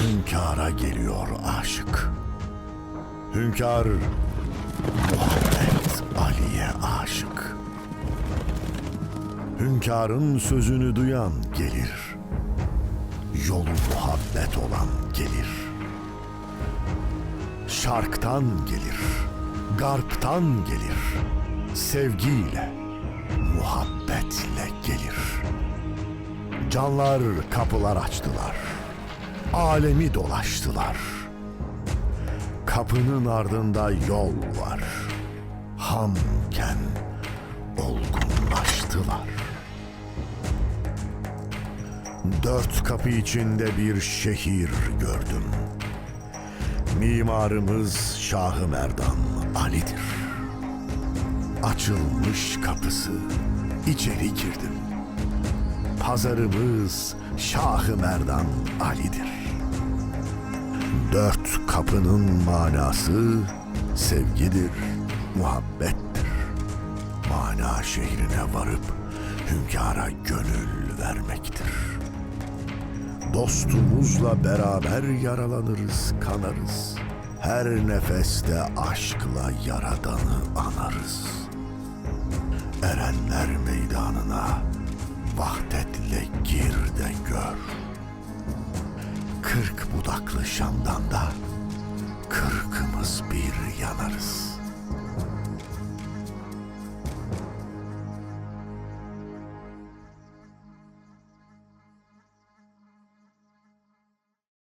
Hünkara geliyor aşık. Hünkar Muhammed Ali'ye aşık. Hünkârın sözünü duyan gelir. Yolu muhabbet olan gelir. Şarktan gelir, garptan gelir. Sevgiyle, muhabbetle gelir. Canlar kapılar açtılar. Alemi dolaştılar. Kapının ardında yol var. Hamken olgunlaştılar. Dört kapı içinde bir şehir gördüm. Mimarımız Şahı Merdan Ali'dir. Açılmış kapısı, içeri girdim. Pazarımız Şahı Merdan Ali'dir. Dört kapının manası sevgidir, muhabbettir. Mana şehrine varıp hünkâra gönül vermektir. Dostumuzla beraber yaralanırız, kanarız. Her nefeste aşkla yaradanı anarız. Erenler meydanına Kırk budaklı Şam'dan da kırkımız bir yanarız.